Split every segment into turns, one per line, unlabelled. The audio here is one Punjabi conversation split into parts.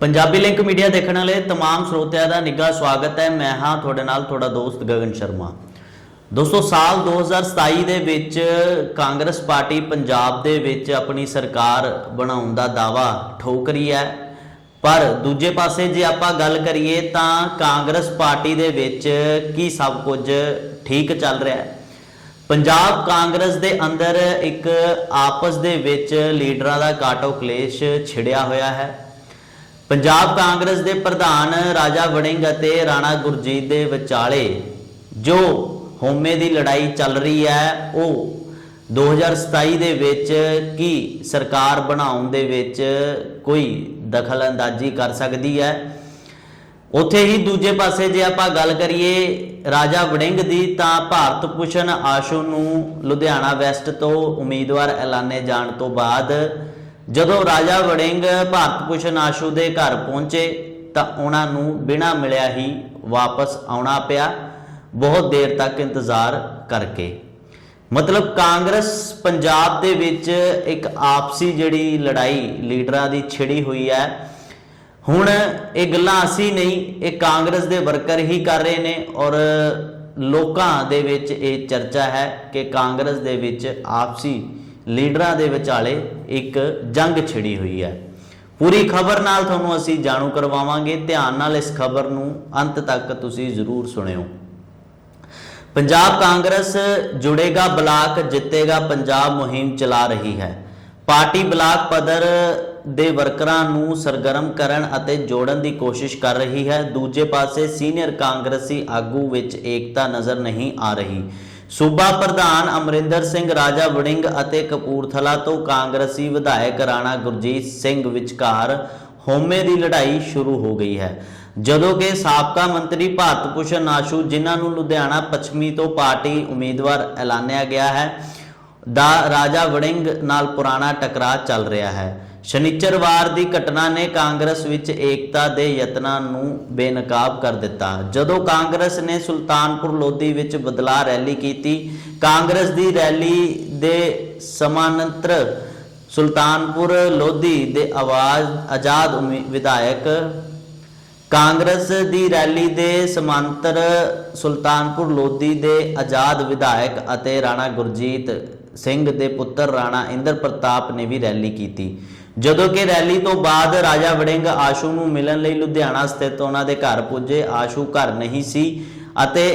ਪੰਜਾਬੀ ਲਿੰਕ ਮੀਡੀਆ ਦੇਖਣ ਵਾਲੇ तमाम ਸਰੋਤਿਆਂ ਦਾ ਨਿੱਘਾ ਸਵਾਗਤ ਹੈ ਮੈਂ ਹਾਂ ਤੁਹਾਡੇ ਨਾਲ ਤੁਹਾਡਾ ਦੋਸਤ ਗਗਨ ਸ਼ਰਮਾ ਦੋਸਤੋ ਸਾਲ 2027 ਦੇ ਵਿੱਚ ਕਾਂਗਰਸ ਪਾਰਟੀ ਪੰਜਾਬ ਦੇ ਵਿੱਚ ਆਪਣੀ ਸਰਕਾਰ ਬਣਾਉਣ ਦਾ ਦਾਵਾ ਠੋਕ ਰਹੀ ਹੈ ਪਰ ਦੂਜੇ ਪਾਸੇ ਜੇ ਆਪਾਂ ਗੱਲ ਕਰੀਏ ਤਾਂ ਕਾਂਗਰਸ ਪਾਰਟੀ ਦੇ ਵਿੱਚ ਕੀ ਸਭ ਕੁਝ ਠੀਕ ਚੱਲ ਰਿਹਾ ਹੈ ਪੰਜਾਬ ਕਾਂਗਰਸ ਦੇ ਅੰਦਰ ਇੱਕ ਆਪਸ ਦੇ ਵਿੱਚ ਲੀਡਰਾਂ ਦਾ ਕਾਟੋ ਕਲੇਸ਼ ਛਿੜਿਆ ਹੋਇਆ ਹੈ ਪੰਜਾਬ ਕਾਂਗਰਸ ਦੇ ਪ੍ਰਧਾਨ ਰਾਜਾ ਵੜਿੰਗ ਅਤੇ ਰਾਣਾ ਗੁਰਜੀਤ ਦੇ ਵਿਚਾਲੇ ਜੋ ਹੋਮੇ ਦੀ ਲੜਾਈ ਚੱਲ ਰਹੀ ਹੈ, ਉਹ 2027 ਦੇ ਵਿੱਚ ਕੀ ਸਰਕਾਰ ਬਣਾਉਣ ਦੇ ਵਿੱਚ ਕੋਈ ਦਖਲ ਅੰਦਾਜ਼ੀ ਕਰ ਸਕਦੀ ਹੈ? ਉੱਥੇ ਹੀ ਦੂਜੇ ਪਾਸੇ ਜੇ ਆਪਾਂ ਗੱਲ ਕਰੀਏ ਰਾਜਾ ਵੜਿੰਗ ਦੀ, ਤਾਂ ਭਾਰਤ ਭੂਸ਼ਣ ਆਸ਼ੂ ਨੂੰ ਲੁਧਿਆਣਾ ਵੈਸਟ ਤੋਂ ਉਮੀਦਵਾਰ ਐਲਾਨੇ ਜਾਣ ਤੋਂ ਬਾਅਦ ਜਦੋਂ ਰਾਜਾ ਵੜਿੰਗ ਭਾਰਤ ਭੂਸ਼ਣ ਆਸ਼ੂ ਦੇ ਘਰ ਪਹੁੰਚੇ ਤਾਂ ਉਹਨਾਂ ਨੂੰ ਬਿਨਾਂ ਮਿਲਿਆ ਹੀ ਵਾਪਸ ਆਉਣਾ ਪਿਆ। ਬਹੁਤ ਦੇਰ ਤੱਕ ਇੰਤਜ਼ਾਰ ਕਰਕੇ। ਮਤਲਬ ਕਾਂਗਰਸ ਪੰਜਾਬ ਦੇ ਵਿੱਚ ਇੱਕ ਆਪਸੀ ਜਿਹੜੀ ਲੜਾਈ ਲੀਡਰਾਂ ਦੀ ਛਿੜੀ ਹੋਈ ਹੈ। ਹੁਣ ਇਹ ਗੱਲਾਂ ਅਸੀਂ ਨਹੀਂ, ਇਹ ਕਾਂਗਰਸ ਦੇ ਵਰਕਰ ਹੀ ਕਰ ਰਹੇ ਨੇ ਔਰ ਲੋਕਾਂ ਦੇ ਵਿੱਚ ਇਹ ਚਰਚਾ ਹੈ ਕਿ ਕਾਂਗਰਸ ਦੇ ਵਿੱਚ ਆਪਸੀ ਲੀਡਰਾਂ ਦੇ ਵਿਚਾਲੇ ਇੱਕ ਜੰਗ ਛਿੜੀ ਹੋਈ ਹੈ। ਪੂਰੀ ਖਬਰ ਨਾਲ ਤੁਹਾਨੂੰ ਅਸੀਂ ਜਾਣੂ ਕਰਵਾਵਾਂਗੇ। ਧਿਆਨ ਨਾਲ ਇਸ ਖਬਰ ਨੂੰ ਅੰਤ ਤੱਕ ਤੁਸੀਂ ਜ਼ਰੂਰ ਸੁਣਿਓ। ਪੰਜਾਬ ਕਾਂਗਰਸ ਜੁੜੇਗਾ ਬਲਾਕ, ਜਿੱਤੇਗਾ ਪੰਜਾਬ ਮੁਹਿੰਮ ਚਲਾ ਰਹੀ ਹੈ। ਪਾਰਟੀ ਬਲਾਕ ਪੱਧਰ ਦੇ ਵਰਕਰਾਂ ਨੂੰ ਸਰਗਰਮ ਕਰਨ ਅਤੇ ਜੋੜਨ ਦੀ ਕੋਸ਼ਿਸ਼ ਕਰ ਰਹੀ ਹੈ। ਦੂਜੇ ਪਾਸੇ ਸੀਨੀਅਰ ਕਾਂਗਰਸੀ ਆਗੂ ਵਿੱਚ ਏਕਤਾ ਨਜ਼ਰ ਨਹੀਂ ਆ ਰਹੀ। ਸੂਬਾ ਪ੍ਰਧਾਨ ਅਮਰਿੰਦਰ ਸਿੰਘ, ਰਾਜਾ ਵੜਿੰਗ ਅਤੇ ਕਪੂਰਥਲਾ ਤੋਂ ਕਾਂਗਰਸੀ ਵਿਧਾਇਕ ਰਾਣਾ ਗੁਰਜੀਤ ਸਿੰਘ ਵਿਚਕਾਰ ਹੋਮੇ ਦੀ ਲੜਾਈ ਸ਼ੁਰੂ ਹੋ ਗਈ ਹੈ। ਜਦੋਂ ਕਿ ਸਾਬਕਾ ਮੰਤਰੀ ਭਾਰਤ ਭੂਸ਼ਣ ਆਸ਼ੂ ਜਿਨ੍ਹਾਂ ਨੂੰ ਲੁਧਿਆਣਾ ਪੱਛਮੀ ਤੋਂ ਪਾਰਟੀ ਉਮੀਦਵਾਰ ਐਲਾਨਿਆ ਗਿਆ ਹੈ, ਦਾ ਰਾਜਾ ਵੜਿੰਗ ਨਾਲ ਪੁਰਾਣਾ ਟਕਰਾਅ ਚੱਲ ਰਿਹਾ ਹੈ। ਸ਼ਨੀਚਰਵਾਰ ਦੀ ਘਟਨਾ ਨੇ ਕਾਂਗਰਸ ਵਿੱਚ ਏਕਤਾ ਦੇ ਯਤਨਾਂ ਨੂੰ ਬੇਨਕਾਬ ਕਰ ਦਿੱਤਾ। ਜਦੋਂ ਕਾਂਗਰਸ ਨੇ ਸੁਲਤਾਨਪੁਰ ਲੋਧੀ ਵਿੱਚ ਬਦਲਾ ਰੈਲੀ ਕੀਤੀ, ਕਾਂਗਰਸ ਦੀ ਰੈਲੀ ਦੇ ਸਮਾਨੰਤਰ ਸੁਲਤਾਨਪੁਰ ਲੋਧੀ ਦੇ ਆਵਾਜ਼ ਆਜ਼ਾਦ ਉਮੀ- ਵਿਧਾਇਕ ਕਾਂਗਰਸ ਦੀ ਰੈਲੀ ਦੇ ਸਮਾਂਤਰ ਸੁਲਤਾਨਪੁਰ ਲੋਧੀ ਦੇ ਆਜ਼ਾਦ ਵਿਧਾਇਕ ਅਤੇ ਰਾਣਾ ਗੁਰਜੀਤ ਸਿੰਘ ਦੇ ਪੁੱਤਰ ਰਾਣਾ ਇੰਦਰ ਪ੍ਰਤਾਪ ਨੇ ਵੀ ਰੈਲੀ ਕੀਤੀ। ਜਦੋਂ ਕਿ ਰੈਲੀ ਤੋਂ ਬਾਅਦ ਰਾਜਾ ਵੜਿੰਗ ਆਸ਼ੂ ਨੂੰ ਮਿਲਣ ਲਈ ਲੁਧਿਆਣਾ ਸਥਿਤ ਉਹਨਾਂ ਦੇ ਘਰ ਪੁੱਜੇ। ਆਸ਼ੂ ਘਰ ਨਹੀਂ ਸੀ ਅਤੇ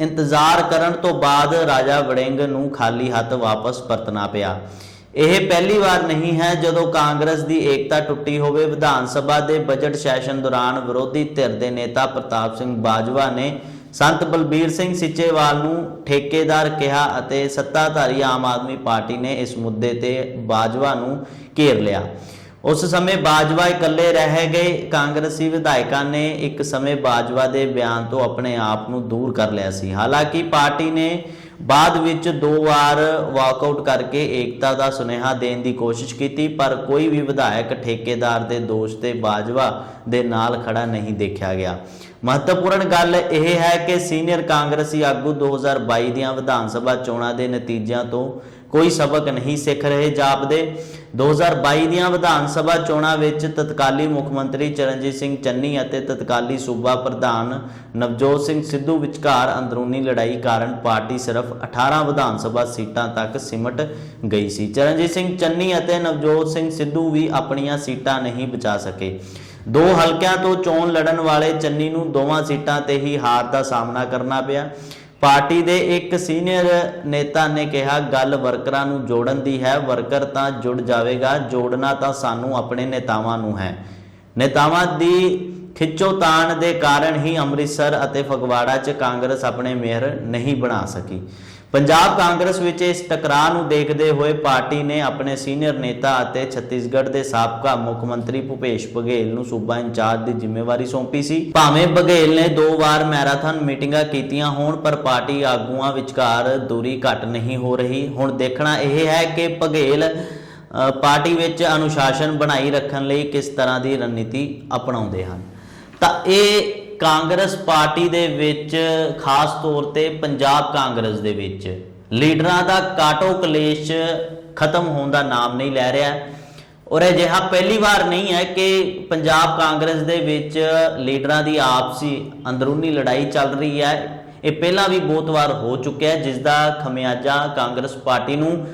ਇੰਤਜ਼ਾਰ ਕਰਨ ਤੋਂ ਬਾਅਦ ਰਾਜਾ ਵੜਿੰਗ ਨੂੰ ਖਾਲੀ ਹੱਥ ਵਾਪਸ ਪਰਤਣਾ ਪਿਆ। ਇਹ ਪਹਿਲੀ ਵਾਰ ਨਹੀਂ ਹੈ ਜਦੋਂ ਕਾਂਗਰਸ ਦੀ ਏਕਤਾ ਟੁੱਟੀ ਹੋਵੇ। ਵਿਧਾਨ ਸਭਾ ਦੇ ਬਜਟ ਸੈਸ਼ਨ ਦੌਰਾਨ ਵਿਰੋਧੀ ਧਿਰ ਦੇ ਨੇਤਾ ਪ੍ਰਤਾਪ ਸਿੰਘ ਬਾਜਵਾ ਨੇ ਸੰਤ ਬਲਬੀਰ ਸਿੰਘ ਸਿੱਚੇਵਾਲ ਨੂੰ ਠੇਕੇਦਾਰ ਕਿਹਾ ਅਤੇ ਸੱਤਾਧਾਰੀ ਆਮ ਆਦਮੀ ਪਾਰਟੀ ਨੇ ਇਸ ਮੁੱਦੇ ਤੇ ਬਾਜਵਾ ਨੂੰ ਘੇਰ ਲਿਆ। ਉਸ ਸਮੇਂ ਬਾਜਵਾ ਇਕੱਲੇ ਰਹਿ ਗਏ। ਕਾਂਗਰਸੀ ਵਿਧਾਇਕਾਂ ਨੇ ਇੱਕ ਸਮੇਂ ਬਾਜਵਾ ਦੇ ਬਿਆਨ ਤੋਂ ਆਪਣੇ ਆਪ ਨੂੰ ਦੂਰ ਕਰ ਲਿਆ ਸੀ। ਹਾਲਾਂਕਿ ਪਾਰਟੀ ਨੇ ਬਾਅਦ ਵਿੱਚ ਦੋ ਵਾਰ ਵਾਕਆਊਟ ਕਰਕੇ ਏਕਤਾ ਦਾ ਸੁਨੇਹਾ ਦੇਣ ਦੀ ਕੋਸ਼ਿਸ਼ ਕੀਤੀ, ਪਰ ਕੋਈ ਵੀ ਵਿਧਾਇਕ ਠੇਕੇਦਾਰ ਦੇ ਦੋਸ਼ ਤੇ ਬਾਜਵਾ ਦੇ ਨਾਲ ਖੜਾ ਨਹੀਂ ਦੇਖਿਆ ਗਿਆ। ਮਹੱਤਵਪੂਰਨ ਗੱਲ ਇਹ ਹੈ ਕਿ ਸੀਨੀਅਰ ਕਾਂਗਰਸੀ ਆਗੂ 2022 ਦੀਆਂ ਵਿਧਾਨ ਸਭਾ ਚੋਣਾਂ ਦੇ ਨਤੀਜਿਆਂ ਤੋਂ ਕੋਈ ਸਬਕ ਨਹੀਂ ਸਿੱਖ ਰਹੇ ਜਾਪਦੇ। 2022 ਦੀਆਂ ਵਿਧਾਨ ਸਭਾ ਚੋਣਾਂ ਵਿੱਚ ਤਤਕਾਲੀ ਮੁੱਖ ਮੰਤਰੀ ਚਰਨਜੀਤ ਸਿੰਘ ਚੰਨੀ ਅਤੇ ਤਤਕਾਲੀ ਸੂਬਾ ਪ੍ਰਧਾਨ ਨਵਜੋਤ ਸਿੰਘ ਸਿੱਧੂ ਵਿਚਕਾਰ ਅੰਦਰੂਨੀ ਲੜਾਈ ਕਾਰਨ ਪਾਰਟੀ ਸਿਰਫ 18 ਵਿਧਾਨ ਸਭਾ ਸੀਟਾਂ ਤੱਕ ਸਿਮਟ ਗਈ ਸੀ। ਚਰਨਜੀਤ ਸਿੰਘ ਚੰਨੀ ਅਤੇ ਨਵਜੋਤ ਸਿੰਘ ਸਿੱਧੂ ਵੀ ਆਪਣੀਆਂ ਸੀਟਾਂ ਨਹੀਂ ਬਚਾ ਸਕੇ। ਦੋ ਹਲਕਿਆਂ ਤੋਂ ਚੋਣ ਲੜਨ ਵਾਲੇ ਚੰਨੀ ਨੂੰ ਦੋਵਾਂ ਸੀਟਾਂ ਤੇ ਹੀ ਹਾਰ ਦਾ ਸਾਹਮਣਾ ਕਰਨਾ ਪਿਆ। ਪਾਰਟੀ ਦੇ ਇੱਕ ਸੀਨੀਅਰ ਨੇਤਾ ਨੇ ਕਿਹਾ, ਗੱਲ ਵਰਕਰਾਂ ਨੂੰ ਜੋੜਨ ਦੀ ਹੈ। ਵਰਕਰ ਤਾਂ ਜੁੜ ਜਾਵੇਗਾ, ਜੋੜਨਾ ਤਾਂ ਸਾਨੂੰ ਆਪਣੇ ਨੇਤਾਵਾਂ ਨੂੰ ਹੈ। ਨੇਤਾਵਾਂ ਦੀ ਖਿੱਚੋਤਾਣ ਦੇ ਕਾਰਨ ਹੀ ਅੰਮ੍ਰਿਤਸਰ ਅਤੇ ਫਗਵਾੜਾ 'ਚ ਕਾਂਗਰਸ ਆਪਣੇ ਮੇਅਰ ਨਹੀਂ ਬਣਾ ਸਕੀ। ਪੰਜਾਬ ਕਾਂਗਰਸ ਵਿੱਚ ਇਸ ਟਕਰਾਅ ਨੂੰ ਦੇਖਦੇ ਹੋਏ ਪਾਰਟੀ ਨੇ ਆਪਣੇ ਸੀਨੀਅਰ ਨੇਤਾ ਅਤੇ ਛੱਤੀਸਗੜ੍ਹ ਦੇ ਸਾਬਕਾ ਮੁੱਖ ਮੰਤਰੀ ਭੁਪੇਸ਼ ਬਘੇਲ ਨੂੰ ਸੂਬਾ ਇੰਚਾਰਜ ਦੀ ਜ਼ਿੰਮੇਵਾਰੀ ਸੌਂਪੀ ਸੀ। ਭਾਵੇਂ ਬਘੇਲ ਨੇ ਦੋ ਵਾਰ ਮੈਰਾਥਨ ਮੀਟਿੰਗਾਂ ਕੀਤੀਆਂ ਹੋਣ, ਪਰ ਪਾਰਟੀ ਆਗੂਆਂ ਵਿਚਕਾਰ ਦੂਰੀ ਘਟ ਨਹੀਂ ਹੋ ਰਹੀ। ਹੁਣ ਦੇਖਣਾ ਇਹ ਹੈ ਕਿ ਬਘੇਲ ਪਾਰਟੀ ਵਿੱਚ ਅਨੁਸ਼ਾਸਨ ਬਣਾਈ ਰੱਖਣ ਲਈ ਕਿਸ ਤਰ੍ਹਾਂ ਦੀ ਰਣਨੀਤੀ ਅਪਣਾਉਂਦੇ ਹਨ। ਤਾਂ ਇਹ ਕਾਂਗਰਸ ਪਾਰਟੀ ਦੇ ਵਿੱਚ, ਖਾਸ ਤੌਰ ਤੇ ਪੰਜਾਬ ਕਾਂਗਰਸ ਦੇ ਵਿੱਚ। ਲੀਡਰਾਂ ਦਾ ਕਾਟੋ ਕਲੇਸ਼ ਖਤਮ ਹੋਣ ਦਾ ਨਾਮ ਨਹੀਂ ਲੈ ਰਿਹਾ। ਔਰ ਅਜਿਹਾ ਪਹਿਲੀ ਵਾਰ ਨਹੀਂ ਹੈ ਕਿ ਪੰਜਾਬ ਕਾਂਗਰਸ ਦੇ ਵਿੱਚ ਲੀਡਰਾਂ ਦੀ ਆਪਸੀ ਅੰਦਰੂਨੀ ਲੜਾਈ ਚੱਲ ਰਹੀ ਹੈ। ਇਹ ਪਹਿਲਾਂ ਵੀ ਬਹੁਤ ਵਾਰ ਹੋ ਚੁੱਕਿਆ ਹੈ, ਜਿਸ ਦਾ ਖਮਿਆਜਾ ਕਾਂਗਰਸ ਪਾਰਟੀ ਨੂੰ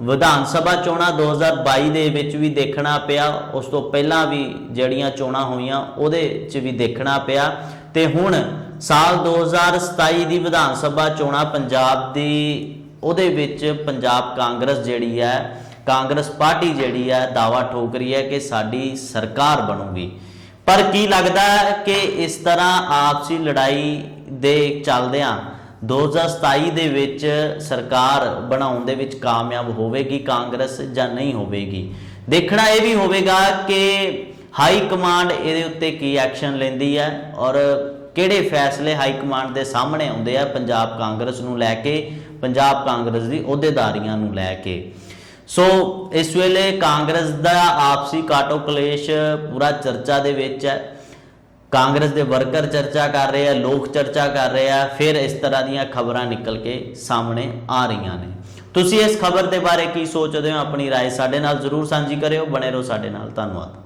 ਵਿਧਾਨ ਸਭਾ ਚੋਣਾਂ 2022 ਦੇ ਵਿੱਚ ਵੀ ਦੇਖਣਾ ਪਿਆ, ਉਸ ਤੋਂ ਪਹਿਲਾਂ ਵੀ ਜਿਹੜੀਆਂ ਚੋਣਾਂ ਹੋਈਆਂ, ਉਹਦੇ 'ਚ ਵੀ ਦੇਖਣਾ ਪਿਆ। ਤੇ ਹੁਣ ਸਾਲ 2027 ਦੀ ਵਿਧਾਨ ਸਭਾ ਚੋਣਾਂ ਪੰਜਾਬ ਦੀ, ਉਹਦੇ ਵਿੱਚ ਪੰਜਾਬ ਕਾਂਗਰਸ ਜਿਹੜੀ ਹੈ, ਕਾਂਗਰਸ ਪਾਰਟੀ ਜਿਹੜੀ ਹੈ ਦਾਵਾ ਠੋਕ ਰਹੀ ਹੈ ਕਿ ਸਾਡੀ ਸਰਕਾਰ ਬਣੂਗੀ। ਪਰ ਕੀ ਲੱਗਦਾ ਕਿ ਇਸ ਤਰ੍ਹਾਂ ਆਪਸੀ ਲੜਾਈ ਦੇ ਚੱਲਦਿਆਂ 2027 ਦੇ ਵਿੱਚ ਸਰਕਾਰ ਬਣਾਉਣ ਦੇ ਵਿੱਚ ਕਾਮਯਾਬ ਹੋਵੇਗੀ, ਕਾਂਗਰਸ ਜਾਂ ਨਹੀਂ ਹੋਵੇਗੀ। ਦੇਖਣਾ ਇਹ ਵੀ ਹੋਵੇਗਾ ਕਿ ਹਾਈ ਕਮਾਂਡ ਇਹਦੇ ਉੱਤੇ ਕੀ ਐਕਸ਼ਨ ਲੈਂਦੀ ਹੈ ਔਰ ਕਿਹੜੇ ਫੈਸਲੇ ਹਾਈ ਕਮਾਂਡ ਦੇ ਸਾਹਮਣੇ ਆਉਂਦੇ ਆ ਪੰਜਾਬ ਕਾਂਗਰਸ ਨੂੰ ਲੈ ਕੇ, ਪੰਜਾਬ ਕਾਂਗਰਸ ਦੀ ਅਹੁਦੇਦਾਰੀਆਂ ਨੂੰ ਲੈ ਕੇ। ਸੋ ਇਸ ਵੇਲੇ ਕਾਂਗਰਸ ਦਾ ਆਪਸੀ ਕਾਟੋ ਕਲੇਸ਼ ਪੂਰਾ ਚਰਚਾ ਦੇ ਵਿੱਚ ਹੈ। ਕਾਂਗਰਸ ਦੇ ਵਰਕਰ ਚਰਚਾ ਕਰ ਰਹੇ ਆ ਲੋਕ ਚਰਚਾ ਕਰ ਰਹੇ ਆ ਫਿਰ ਇਸ ਤਰ੍ਹਾਂ ਦੀਆਂ ਖਬਰਾਂ ਨਿਕਲ ਕੇ ਸਾਹਮਣੇ ਆ ਰਹੀਆਂ ਨੇ ਤੁਸੀਂ ਇਸ ਖਬਰ ਦੇ ਬਾਰੇ ਕੀ ਸੋਚਦੇ ਹੋ ਆਪਣੀ رائے ਸਾਡੇ ਨਾਲ ਜ਼ਰੂਰ ਸਾਂਝੀ ਕਰਿਓ ਬਣੇ ਰਹੋ ਸਾਡੇ ਨਾਲ ਧੰਨਵਾਦ